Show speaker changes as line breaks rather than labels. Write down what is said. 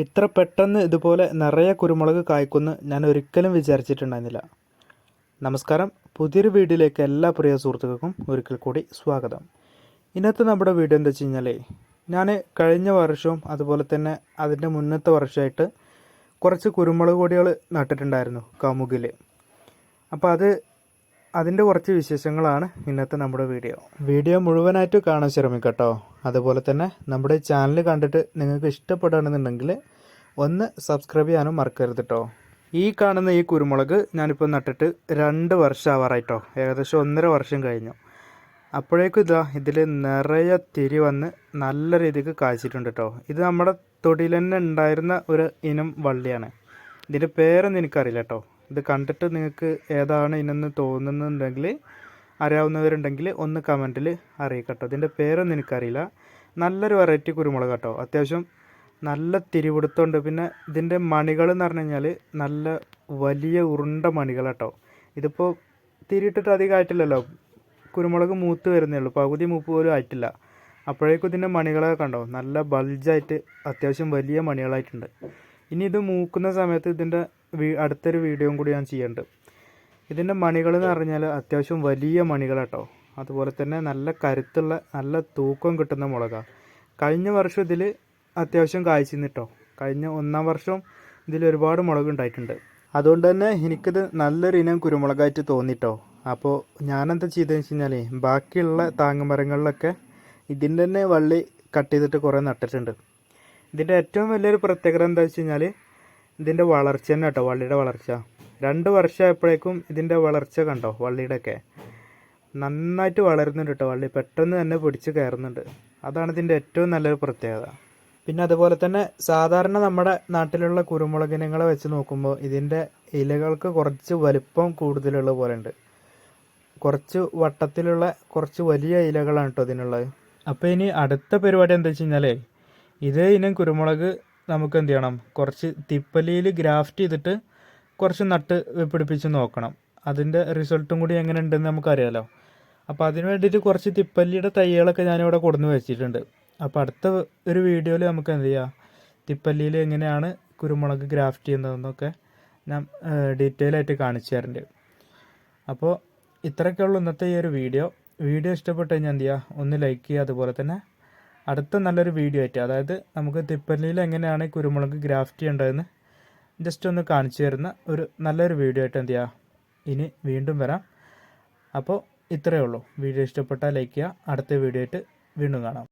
ഇത്ര പെട്ടെന്ന് ഇതുപോലെ നിറയെ കുരുമുളക് കായ്ക്കുന്ന് ഞാൻ ഒരിക്കലും വിചാരിച്ചിട്ടുണ്ടായിരുന്നില്ല. നമസ്കാരം. പുതിയൊരു വീഡിയോയിലേക്ക് എല്ലാ പ്രിയ സുഹൃത്തുക്കൾക്കും ഒരിക്കൽ കൂടി സ്വാഗതം. ഇന്നത്തെ നമ്മുടെ വീഡിയോ എന്താ വെച്ച് കഴിഞ്ഞാൽ ഞാൻ കഴിഞ്ഞ വർഷവും അതുപോലെ തന്നെ അതിന്റെ മുന്നത്തെ വർഷമായിട്ട് കുറച്ച് കുരുമുളക് കൊടികൾ നട്ടിട്ടുണ്ടായിരുന്നു കമുകിൽ അപ്പോൾ അത് അതിന്റെ കുറച്ച് വിശേഷങ്ങളാണ് ഇന്നത്തെ നമ്മുടെ വീഡിയോ. വീഡിയോ മുഴുവനായിട്ട് കാണാൻ ശ്രമിക്കട്ടോ. അതുപോലെ തന്നെ നമ്മുടെ ചാനൽ കണ്ടിട്ട് നിങ്ങൾക്ക് ഇഷ്ടപ്പെടുകയാണെന്നുണ്ടെങ്കിൽ ഒന്ന് സബ്സ്ക്രൈബ് ചെയ്യാനും മറക്കരുത് കേട്ടോ ഈ കാണുന്ന ഈ കുരുമുളക് ഞാനിപ്പോൾ നട്ടിട്ട് രണ്ട് വർഷം ആവാറായിട്ടോ ഏകദേശം ഒന്നര വർഷം കഴിഞ്ഞു. അപ്പോഴേക്കും ഇതാ ഇതിൽ നിറയെ തിരി വന്ന് നല്ല രീതിക്ക് കാച്ചിട്ടുണ്ട് കേട്ടോ ഇത് നമ്മുടെ തൊടിയിൽ തന്നെ ഉണ്ടായിരുന്ന ഒരു ഇനം വള്ളിയാണ്. ഇതിന്റെ പേരൊന്നും എനിക്കറിയില്ല കേട്ടോ ഇത് കണ്ടിട്ട് നിങ്ങൾക്ക് ഏതാണ് ഇനെന്ന് തോന്നുന്നുണ്ടെങ്കിൽ അറിയാവുന്നവരുണ്ടെങ്കിൽ ഒന്ന് കമന്റിൽ അറിയിക്കട്ടോ. ഇതിന്റെ പേരൊന്നും എനിക്കറിയില്ല. നല്ലൊരു വെറൈറ്റി കുരുമുളക് കേട്ടോ. അത്യാവശ്യം നല്ല തിരിപിടുത്തമുണ്ട് പിന്നെ ഇതിന്റെ മണികൾ എന്ന് പറഞ്ഞു കഴിഞ്ഞാൽ നല്ല വലിയ ഉരുണ്ട മണികൾ കേട്ടോ. ഇതിപ്പോൾ തിരിയിട്ടിട്ട് അധികം ആയിട്ടില്ലല്ലോ. കുരുമുളക് മൂത്ത് വരുന്നേ ഉള്ളൂ. പകുതി മൂപ്പ് പോലും ആയിട്ടില്ല. അപ്പോഴേക്കും ഇതിന്റെ മണികളൊക്കെ കണ്ടോ? നല്ല ബൾജായിട്ട് അത്യാവശ്യം വലിയ മണികളായിട്ടുണ്ട്. ഇനി ഇത് മൂക്കുന്ന സമയത്ത് ഇതിന്റെ അടുത്തൊരു വീഡിയോയും കൂടി ഞാൻ ചെയ്യുന്നുണ്ട് ഇതിന്റെ മണികൾ എന്ന് പറഞ്ഞാൽ അത്യാവശ്യം വലിയ മണികൾ കേട്ടോ അതുപോലെ തന്നെ നല്ല കരുത്തുള്ള നല്ല തൂക്കം കിട്ടുന്ന മുളകാണ് കഴിഞ്ഞ വർഷം ഇതിൽ അത്യാവശ്യം കാഴ്ച നിന്നിട്ടോ. കഴിഞ്ഞ ഒന്നാം വർഷം ഇതിൽ ഒരുപാട് മുളക് ഉണ്ടായിട്ടുണ്ട്. അതുകൊണ്ട് തന്നെ എനിക്കിത് നല്ലൊരു ഇനം കുരുമുളകായിട്ട് തോന്നിട്ടോ. അപ്പോൾ ഞാനെന്താ ചെയ്തതെന്ന് വെച്ച് കഴിഞ്ഞാൽ ബാക്കിയുള്ള താങ്ങുമരങ്ങളിലൊക്കെ ഇതിന്റെ തന്നെ വള്ളി കട്ട് ചെയ്തിട്ട് കുറേ നട്ടിട്ടുണ്ട്. ഇതിന്റെ ഏറ്റവും വലിയൊരു പ്രത്യേകത എന്താ വെച്ച് കഴിഞ്ഞാൽ ഇതിന്റെ വളർച്ച തന്നെ കേട്ടോ വള്ളിയുടെ വളർച്ച. രണ്ട് വർഷമായപ്പോഴേക്കും ഇതിന്റെ വളർച്ച കണ്ടോ വള്ളിയുടെയൊക്കെ. നന്നായിട്ട് വളരുന്നുണ്ട് കേട്ടോ വള്ളി പെട്ടെന്ന് തന്നെ പിടിച്ച് കയറുന്നുണ്ട്. അതാണ് ഇതിന്റെ ഏറ്റവും നല്ലൊരു പ്രത്യേകത. പിന്നെ അതുപോലെ തന്നെ സാധാരണ നമ്മുടെ നാട്ടിലുള്ള കുരുമുളക് ഇനങ്ങളെ വെച്ച് നോക്കുമ്പോൾ ഇതിന്റെ ഇലകൾക്ക് കുറച്ച് വലിപ്പം കൂടുതലുള്ള പോലെ ഉണ്ട്. കുറച്ച് വട്ടത്തിലുള്ള കുറച്ച് വലിയ ഇലകളാണ് കേട്ടോ ഇതിനുള്ളത്. അപ്പോൾ ഇനി അടുത്ത പരിപാടി എന്താ വെച്ച് കഴിഞ്ഞാൽ ഇതേ ഇനം കുരുമുളക് നമുക്ക് എന്ത് ചെയ്യണം കുറച്ച് തിപ്പലിയിൽ ഗ്രാഫ്റ്റ് ചെയ്തിട്ട് കുറച്ച് നട്ട് പിടിപ്പിച്ച് നോക്കണം. അതിന്റെ റിസൾട്ടും കൂടി എങ്ങനെ ഉണ്ടെന്ന് നമുക്കറിയാലോ. അപ്പോൾ അതിന് വേണ്ടിയിട്ട് കുറച്ച് തിപ്പല്ലിയുടെ തൈകളൊക്കെ ഞാനിവിടെ കൊടുന്ന് വെച്ചിട്ടുണ്ട്. അപ്പോൾ അടുത്ത ഒരു വീഡിയോയിൽ നമുക്ക് എന്ത് ചെയ്യാം തിപ്പല്ലിയിൽ എങ്ങനെയാണ് കുരുമുളക് ഗ്രാഫ്റ്റ് ചെയ്യുന്നതെന്നൊക്കെ ഞാൻ ഡീറ്റെയിൽ ആയിട്ട് കാണിച്ചു തരുന്നുണ്ട് അപ്പോൾ ഇത്രയൊക്കെ ഉള്ളൂ ഇന്നത്തെ ഈ ഒരു വീഡിയോ. വീഡിയോ ഇഷ്ടപ്പെട്ട് കഴിഞ്ഞാൽ എന്ത് ചെയ്യുക ഒന്ന് ലൈക്ക് ചെയ്യുക അതുപോലെ തന്നെ അടുത്ത നല്ലൊരു വീഡിയോ ആയിട്ട് അതായത് നമുക്ക് തിപ്പല്ലിയിൽ എങ്ങനെയാണ് കുരുമുളക് ഗ്രാഫ്റ്റ് ചെയ്യേണ്ടതെന്ന് ജസ്റ്റ് ഒന്ന് കാണിച്ചു തരുന്ന ഒരു നല്ലൊരു വീഡിയോ ആയിട്ട് എന്ത് ചെയ്യുക ഇനി വീണ്ടും വരാം. അപ്പോൾ ഇത്രയേ ഉള്ളൂ. വീഡിയോ ഇഷ്ടപ്പെട്ടാൽ ലൈക്ക് ചെയ്യുക. അടുത്ത വീഡിയോ ആയിട്ട് വീണ്ടും കാണാം.